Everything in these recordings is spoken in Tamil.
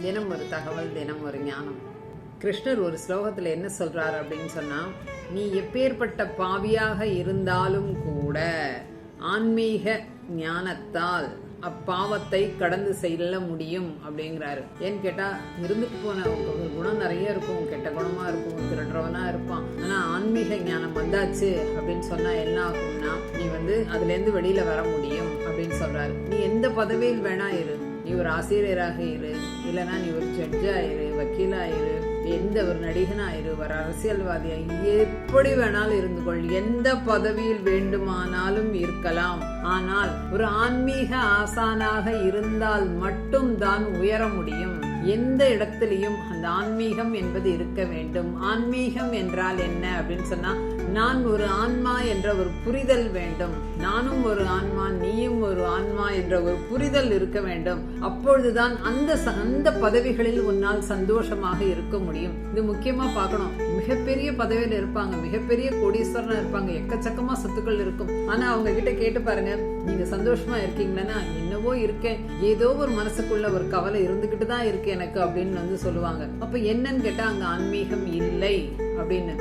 தினம் ஒரு தகவல் தினம் ஒரு ஞானம். கிருஷ்ணர் ஒரு ஸ்லோகத்தில் என்ன சொல்றார் அப்படின்னு சொன்னா நீ எப்பேற்பட்ட பாவியாக இருந்தாலும் கூட ஆன்மீக ஞானத்தால் அப்பாவத்தை கடந்து செல்ல முடியும் அப்படிங்கிறாரு. ஏன்னு கேட்டா இருந்துட்டு போன ஒரு குணம் நிறைய இருக்கும். கெட்ட குணமா இருக்கும். திருடுறவனா இருப்பான். ஆனா ஆன்மீக ஞானம் வந்தாச்சு அப்படின்னு சொன்னா என்ன ஆகும்னா நீ வந்து அதுல இருந்து வெளியில வர முடியும் அப்படின்னு சொல்றாரு. நீ எந்த பதவியில் வேணா இரு. நீ ஒரு ஆசிரியராக இரு இல்லைன்னா நீ ஒரு ஜட்ஜா இரு இரு எந்த ஒரு நடிகனாக இரு ஒரு அரசியல்வாதியா எப்படி வேணாலும் இருந்து கொள். எந்த பதவியில் வேண்டுமானாலும் இருக்கலாம். ஆனால் ஒரு ஆன்மீக ஆசானாக இருந்தால் மட்டும்தான் உயர முடியும். எந்த இடத்துலையும் அந்த ஆன்மீகம் என்பது இருக்க வேண்டும். ஆன்மீகம் என்றால் என்ன அப்படின்னு சொன்னா நான் ஒரு ஆன்மா என்ற ஒரு புரிதல் வேண்டும். நானும் ஒரு ஆன்மா நீயும் ஒரு ஆன்மா என்ற ஒரு புரிதல் இருக்க வேண்டும். அப்பொழுதுதான் அந்த ச- அந்த பதவிகளில் உன்னால் சந்தோஷமாக இருக்க முடியும். இது முக்கியமா பார்க்கணும். மிகப்பெரிய பதவியில் இருப்பாங்க. மிகப்பெரிய கோடீஸ்வரன் இருப்பாங்க. எக்கச்சக்கமா சொத்துக்கள் இருக்கும். ஆனா அவங்க கிட்ட கேட்டு பாருங்க. நீங்க சந்தோஷமா இருக்கீங்களா என்னவோ இருக்கேன். ஏதோ ஒரு மனசுக்குள்ள ஒரு கவலை இருந்துகிட்டு தான் இருக்கேன். எனக்கு அப்படின்னு வந்து சொல்லுவாங்க. அப்போ என்னன்னு கேட்டால் அங்கே ஆன்மீகம் இல்லை அப்படின்னு.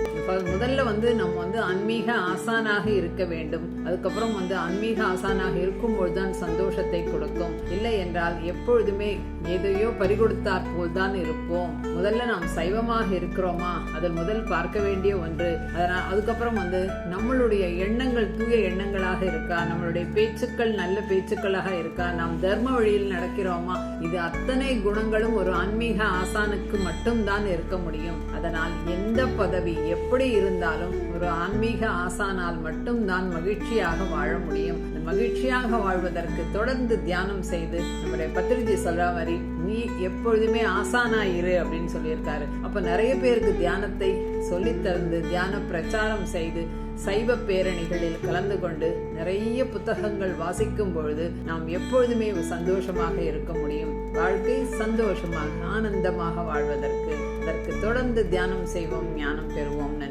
முதல்ல வந்து நம்ம வந்து ஆன்மீக ஆசானாக இருக்க வேண்டும். அதுக்கப்புறம் வந்து ஆன்மீக ஆசானாக இருக்கும்போது தான் சந்தோஷத்தை கொடுக்கும். இல்லை என்றால் எப்பொழுதுமே எதையோ பறிகொடுத்தாற் போல் தான் இருப்போம். முதல்ல நாம் சைவமாக இருக்கிறோமா? அதில் முதல் பார்க்க வேண்டிய ஒன்று. அதனால் அதுக்கப்புறம் வந்து நம்மளுடைய எண்ணங்கள் தூய எண்ணங்களாக இருக்கா? நம்மளுடைய பேச்சுக்கள் நல்ல பேச்சுக்களாக இருக்கா? நாம் தர்ம வழியில் நடக்கிறோமா? இது அத்தனை குணங்களும் ஒரு ஆன்மீக ஆசானுக்கு மட்டும்தான் இருக்க முடியும். அதனால் எந்த பதவி எப்படி இருந்தாலும் ஒரு ஆன்மீக ஆசானால் மட்டும்தான் மகிழ்ச்சியாக வாழ முடியும். மகிழ்ச்சியாக வாழ்வதற்கு தொடர்ந்து தியானம் செய்து நம்முடைய பத்திரிஜி சொல்ற மாதிரி நீ எப்பொழுதுமே ஆசானா இரு அப்படின்னு சொல்லியிருக்காரு. அப்ப நிறைய பேருக்கு தியானத்தை சொல்லித்தந்து தியான பிரச்சாரம் செய்து சைவ பேரணிகளில் கலந்து கொண்டு நிறைய புத்தகங்கள் வாசிக்கும் பொழுது நாம் எப்பொழுதுமே சந்தோஷமாக இருக்க முடியும். வாழ்க்கை சந்தோஷமாக ஆனந்தமாக வாழ்வதற்கு. அதற்கு தொடர்ந்து தியானம் செய்வோம் ஞானம் பெறுவோம். நன்றி.